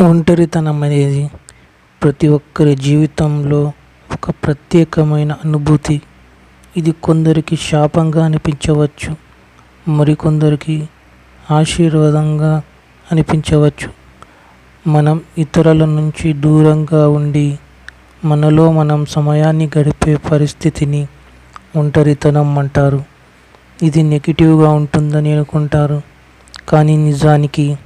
ఒంటరితనం అనేది ప్రతి ఒక్కరి జీవితంలో ఒక ప్రత్యేకమైన అనుభూతి. ఇది కొందరికి శాపంగా అనిపించవచ్చు మరికొందరికి ఆశీర్వాదంగా అనిపించవచ్చు. మనం ఇతరుల నుంచి దూరంగా ఉండి మనలో మనం సమయాన్ని గడిపే పరిస్థితిని ఒంటరితనం అంటారు. ఇది నెగిటివ్గా ఉంటుందని అనుకుంటారు కానీ నిజానికి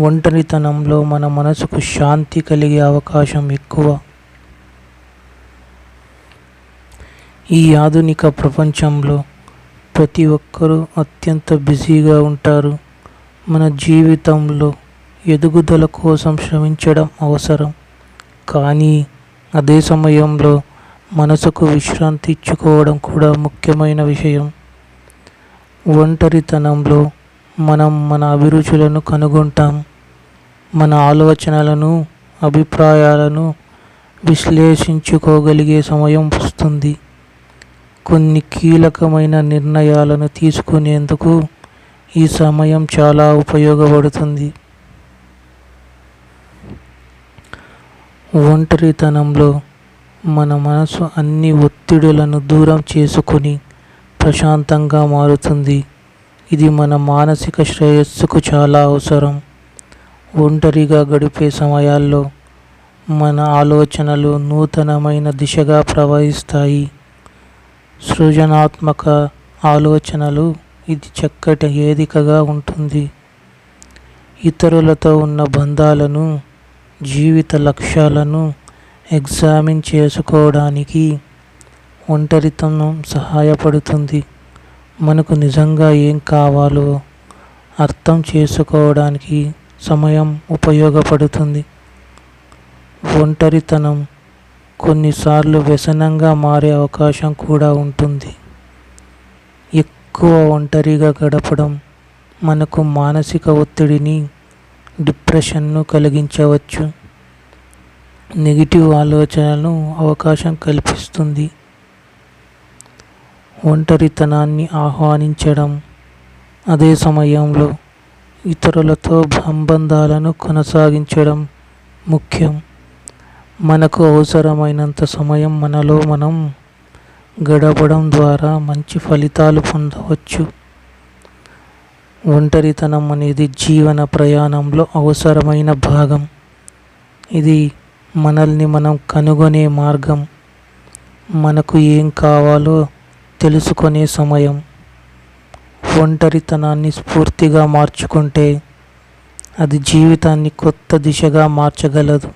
ఒంటరితనంలో మన మనసుకు శాంతి కలిగే అవకాశం ఎక్కువ. ఈ ఆధునిక ప్రపంచంలో ప్రతి ఒక్కరూ అత్యంత బిజీగా ఉంటారు. మన జీవితంలో ఎదుగుదల కోసం శ్రమించడం అవసరం. కానీ అదే సమయంలో మనసుకు విశ్రాంతి ఇచ్చుకోవడం కూడా ముఖ్యమైన విషయం. ఒంటరితనంలో మనం మన అభిరుచులను కనుగొంటాం. మన ఆలోచనలను అభిప్రాయాలను విశ్లేషించుకోగలిగే సమయం వస్తుంది. కొన్ని కీలకమైన నిర్ణయాలను తీసుకునేందుకు ఈ సమయం చాలా ఉపయోగపడుతుంది. ఒంటరితనంలో మన మనసు అన్ని ఒత్తిడులను దూరం చేసుకుని ప్రశాంతంగా మారుతుంది. ఇది మన మానసిక శ్రేయస్సుకు చాలా అవసరం. ఒంటరిగా గడిపే సమయాల్లో మన ఆలోచనలు నూతనమైన దిశగా ప్రవహిస్తాయి. సృజనాత్మక ఆలోచనలు ఇది చక్కటి వేదికగా ఉంటుంది. ఇతరులతో ఉన్న బంధాలను జీవిత లక్ష్యాలను ఎగ్జామిన్ చేసుకోవడానికి ఒంటరితనం సహాయపడుతుంది. మనకు నిజంగా ఏం కావాలో అర్థం చేసుకోవడానికి సమయం ఉపయోగపడుతుంది. ఒంటరితనం కొన్నిసార్లు వ్యసనంగా మారే అవకాశం కూడా ఉంటుంది. ఎక్కువ ఒంటరిగా గడపడం మనకు మానసిక ఒత్తిడిని డిప్రెషన్ను కలిగించవచ్చు. నెగిటివ్ ఆలోచనలను అవకాశం కల్పిస్తుంది. ఒంటరితనాన్ని ఆహ్వానించడం అదే సమయంలో ఇతరులతో సంబంధాలను కొనసాగించడం ముఖ్యం. మనకు అవసరమైనంత సమయం మనలో మనం గడపడం ద్వారా మంచి ఫలితాలు పొందవచ్చు. ఒంటరితనం అనేది జీవన ప్రయాణంలో అవసరమైన భాగం. ఇది మనల్ని మనం కనుగొనే మార్గం. మనకు ఏం కావాలో తెలుసుకునే సమయం. ఒంటరితనాన్ని స్ఫూర్తిగా మార్చుకుంటే అది జీవితాన్ని కొత్త దిశగా మార్చగలదు.